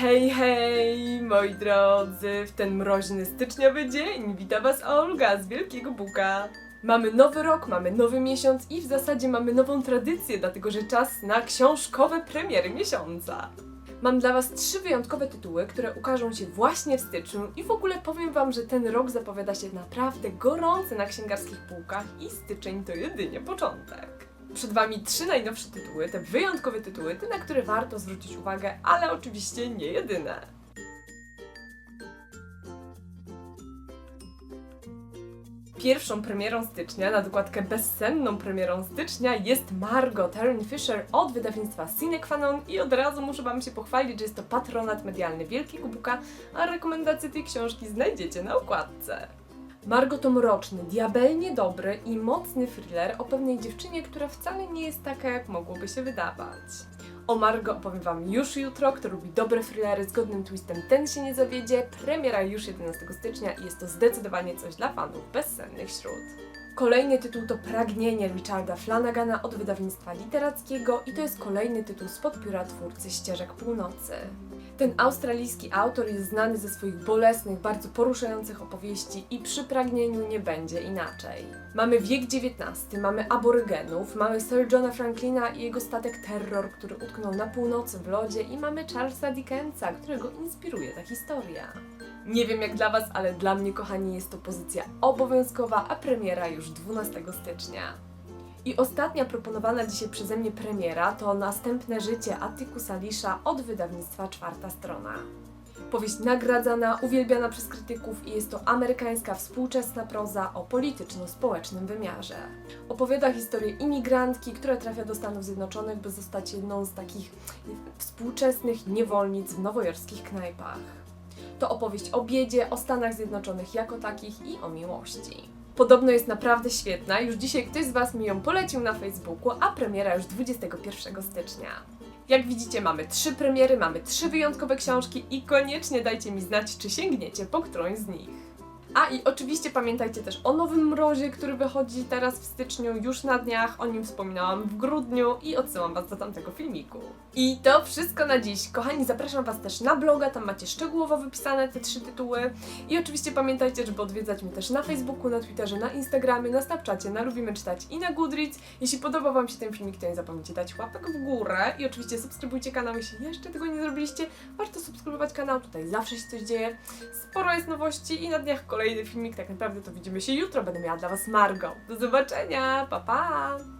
Hej, hej, moi drodzy, w ten mroźny styczniowy dzień wita Was Olga z Wielkiego Buka. Mamy nowy rok, mamy nowy miesiąc i w zasadzie mamy nową tradycję, dlatego że czas na książkowe premiery miesiąca. Mam dla Was trzy wyjątkowe tytuły, które ukażą się właśnie w styczniu i w ogóle powiem Wam, że ten rok zapowiada się naprawdę gorący na księgarskich półkach i styczeń to jedynie początek. Przed Wami trzy najnowsze tytuły, te wyjątkowe tytuły, te na które warto zwrócić uwagę, ale oczywiście nie jedyne. Pierwszą premierą stycznia, na dokładkę bezsenną premierą stycznia jest Margot Taryn Fisher od wydawnictwa Sine Qua Non i od razu muszę Wam się pochwalić, że jest to patronat medialny Wielkiego Buka, a rekomendacje tej książki znajdziecie na okładce. Margot to mroczny, diabelnie dobry i mocny thriller o pewnej dziewczynie, która wcale nie jest taka, jak mogłoby się wydawać. O Margo opowiem Wam już jutro, kto lubi dobre thrillery z godnym twistem, ten się nie zawiedzie. Premiera już 11 stycznia i jest to zdecydowanie coś dla fanów bezsennych śród. Kolejny tytuł to Pragnienie Richarda Flanagana od wydawnictwa literackiego i to jest kolejny tytuł spod pióra twórcy Ścieżek Północy. Ten australijski autor jest znany ze swoich bolesnych, bardzo poruszających opowieści i przy pragnieniu nie będzie inaczej. Mamy wiek XIX, mamy aborygenów, mamy Sir Johna Franklina i jego statek Terror, który utknął na północy w lodzie i mamy Charlesa Dickensa, którego inspiruje ta historia. Nie wiem jak dla Was, ale dla mnie, kochani, jest to pozycja obowiązkowa, a premiera już 12 stycznia. I ostatnia proponowana dzisiaj przeze mnie premiera to Następne życie Atticus Alisha od wydawnictwa Czwarta Strona. Powieść nagradzana, uwielbiana przez krytyków i jest to amerykańska współczesna proza o polityczno-społecznym wymiarze. Opowiada historię imigrantki, która trafia do Stanów Zjednoczonych, by zostać jedną z takich współczesnych niewolnic w nowojorskich knajpach. To opowieść o biedzie, o Stanach Zjednoczonych jako takich i o miłości. Podobno jest naprawdę świetna. Już dzisiaj ktoś z Was mi ją polecił na Facebooku, a premiera już 21 stycznia. Jak widzicie, mamy trzy premiery, mamy trzy wyjątkowe książki i koniecznie dajcie mi znać, czy sięgniecie po którąś z nich. A i oczywiście pamiętajcie też o Nowym Mrozie, który wychodzi teraz w styczniu, już na dniach. O nim wspominałam w grudniu i odsyłam Was do tamtego filmiku. I to wszystko na dziś. Kochani, zapraszam Was też na bloga, tam macie szczegółowo wypisane te trzy tytuły. I oczywiście pamiętajcie, żeby odwiedzać mnie też na Facebooku, na Twitterze, na Instagramie, na Snapchacie, na Lubimy Czytać i na Goodreads. Jeśli podobał Wam się ten filmik, to nie zapomnijcie dać łapek w górę i oczywiście subskrybujcie kanał, jeśli jeszcze tego nie zrobiliście. Warto subskrybować kanał, tutaj zawsze się coś dzieje. Sporo jest nowości i na dniach kolejny filmik. Tak naprawdę to widzimy się jutro. Będę miała dla Was Margo. Do zobaczenia, pa pa!